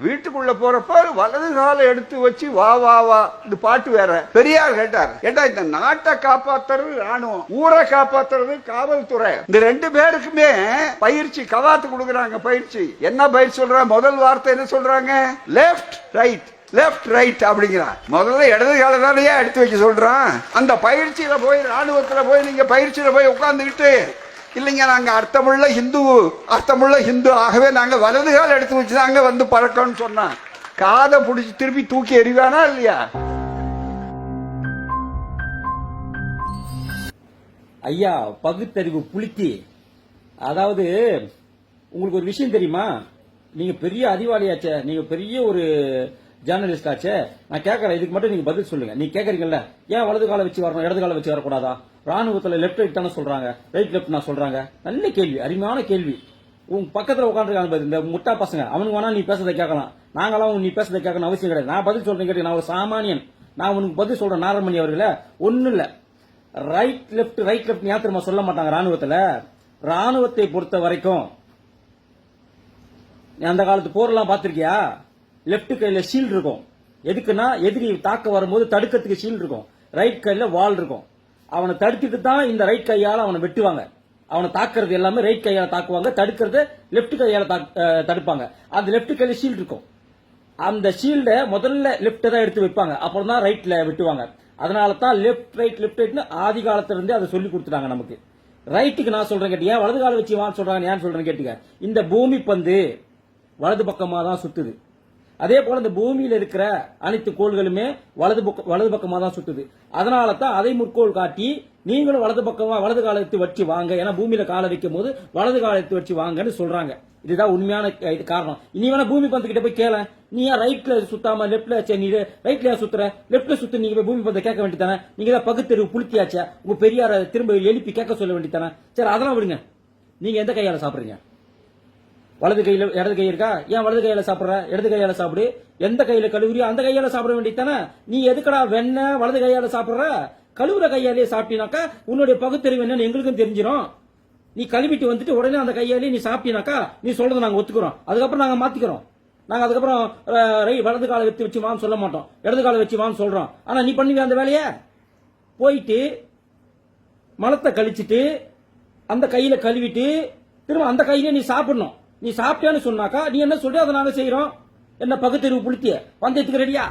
வீட்டுக்குள்ள போறப்ப வலது காலை எடுத்து வச்சு வா வா வா இந்த பாட்டு வேற. பெரியார் கேட்டார் ஏண்டா இந்த நாட்டை காப்பாத்துறது ராணுவம் ஊரை காப்பாத்துறது காவல்துறை? இந்த ரெண்டு பேருக்குமே பயிற்சி கவாத்து கொடுக்குறாங்க பயிற்சி. என்ன பயிற்சி சொல்ற? முதல் வார்த்தை என்ன சொல்றாங்க? லெஃப்ட் ரைட் லெஃப்ட் ரைட் அப்படிங்கிறான் முதல்ல இடது கால எடுத்து வைக்க சொல்றான்? அந்த பயிற்சியில போய் ராணுவத்துல போய் நீங்க பயிற்சியில போய் உட்கார்ந்துக்கிட்டு இல்லைங்க நாங்கள் அர்த்தமுள்ள ஹிந்து அர்த்தமுள்ள ஹிந்து. ஆகவே நாங்கள் வலது கால் எடுத்து வச்சு தாங்க வந்து பழக்கம்னு சொன்னான். காதை பிடிச்சி திருப்பி தூக்கி எறிவானா இல்லையா? ஐயா பகுத்தறிவு புலித்தி அதாவது உங்களுக்கு ஒரு விஷயம் தெரியுமா? நீங்க பெரிய அறிவாளியாச்சே நீங்க பெரிய ஒரு ஜேர்னலிஸ்ட் ஆச்சே. நான் கேட்கறேன் இதுக்கு மட்டும் நீங்க பதில் சொல்லுங்க. நீ கேக்குறீங்கல்ல ஏன் வலது காலை வச்சு வரணும் இடது காலை வச்சு வரக்கூடாதா? ராணுவத்தில் லெஃப்ட் ரைட் தானே சொல்றாங்க. ரைட் லெஃப்ட் நான் சொல்றாங்க. நல்ல கேள்வி அருமையான கேள்வி. உன் பக்கத்தில் உட்காந்துருக்காங்க பாரு இந்த முட்டா பசங்க. அவனுக்கு வேணா நீ பேசுறதை கேட்கலாம். நாங்களாம் நீ பேசுறதை கேட்கணும் அவசியம் கிடையாது. நான் பதில் சொல்றேன் கேட்டு நான் ஒரு சாமானியன். நான் உனக்கு பதில் சொல்றேன் நாரமணி அவர்களே. ஒன்றும் இல்லை. ரைட் லெஃப்ட் ரைட் லெஃப்ட் ஞாபகம் திரும்ப சொல்ல மாட்டாங்க ராணுவத்தில்? ராணுவத்தை பொறுத்த வரைக்கும் அந்த காலத்து போர்லாம் பார்த்துருக்கியா? லெஃப்ட் கையில் ஷீல்டு இருக்கும். எதுக்குன்னா எதிரி தாக்க வரும்போது தடுக்கிறதுக்கு ஷீல்டு இருக்கும். ரைட் கையில் வால் இருக்கும். அவனை தடுத்துட்டு தான் இந்த ரைட் கையால் அவனை வெட்டுவாங்க. அவனை தாக்குறது எல்லாமே ரைட் கையால் தாக்குவாங்க. தடுக்கிறது லெஃப்ட் கையால் தடுப்பாங்க. அந்த லெஃப்ட் கையில் ஷீல்ட் இருக்கும். அந்த ஷீல்டை முதல்ல லெஃப்ட் தான் எடுத்து வைப்பாங்க. அப்புறம் தான் ரைட்ல வெட்டுவாங்க. அதனால தான் லெஃப்ட் ரைட் லெஃப்ட் ரைட்னு ஆதி காலத்திலிருந்தே அதை சொல்லி கொடுத்துட்டாங்க நமக்கு. ரைட்டுக்கு நான் சொல்றேன் கேட்டீங்க. வலது கால வச்சு வான்னு சொல்றாங்க ஏன் சொல்றேன் கேட்டீங்க. இந்த பூமி பந்து வலது பக்கமாக தான் சுத்துது. அதே போல இந்த பூமியில் இருக்கிற அனைத்து கோள்களுமே வலது பக்கம் வலது பக்கமாக தான் சுத்துது. அதனால தான் அதை முற்கோள் காட்டி நீங்களும் வலது பக்கமா வலது காலத்தை வச்சு வாங்க. ஏன்னா பூமியில காலை வைக்கும் போது வலது காலத்தை வச்சு வாங்கன்னு சொல்றாங்க. இதுதான் உண்மையான இது காரணம். இனி வேணா பூமி பந்துக்கிட்ட போய் கேள. நீ ஏன் ரைட்ல சுத்தாம லெப்ட்ல சரி நீ ரைட்ல ஏன் சுத்துற? லெப்ட்ல சுத்து நீங்க போய் பூமி பந்தை கேட்க வேண்டியதானே நீங்க தான் பகுத்தறிவு புளுத்தியாச்சே? உங்க பெரியார திரும்ப எழுப்பி கேட்க சொல்ல வேண்டியதானே சரி அதெல்லாம் விடுங்க. நீங்க எந்த கையால சாப்பிடுறீங்க? வலது கையில் இடது கை இருக்கா? ஏன் வலது கையில சாப்பிட்ற? இடது கையால சாப்பிடு. எந்த கையில கழுவுறியோ அந்த கையால சாப்பிட வேண்டியதானே நீ எதுக்கடா வெண்ண வலது கையால சாப்பிடுற? கழுவுற கையாலே சாப்பிட்டினாக்கா உன்னுடைய பகுத்தறிவு என்னன்னு எங்களுக்கும் தெரிஞ்சிடும் நீ கழுவிட்டு வந்துட்டு உடனே அந்த கையாலே நீ சாப்பிட்டினாக்கா நீ சொல்றதை நாங்க ஒத்துக்கிறோம். அதுக்கப்புறம் நாங்க மாத்திக்கிறோம். நாங்க அதுக்கப்புறம் ரை வலது காலை வச்சு வச்சு வான்னு சொல்ல மாட்டோம். இடது காலை வச்சு வான்னு சொல்றோம். ஆனா நீ பண்ணுவியா அந்த வேலையை? போயிட்டு மலத்தை கழிச்சிட்டு அந்த கையில கழுவிட்டு திரும்ப அந்த கையிலே நீ சாப்பிடணும். நீ சாப்பிட்டேன்னு சொன்னாக்கா நீ என்ன சொல்ற? அதை நாங்க செய்யறோம் என்ன பகுத்தறிவு புளுத்திய? பந்தயத்துக்கு ரெடியா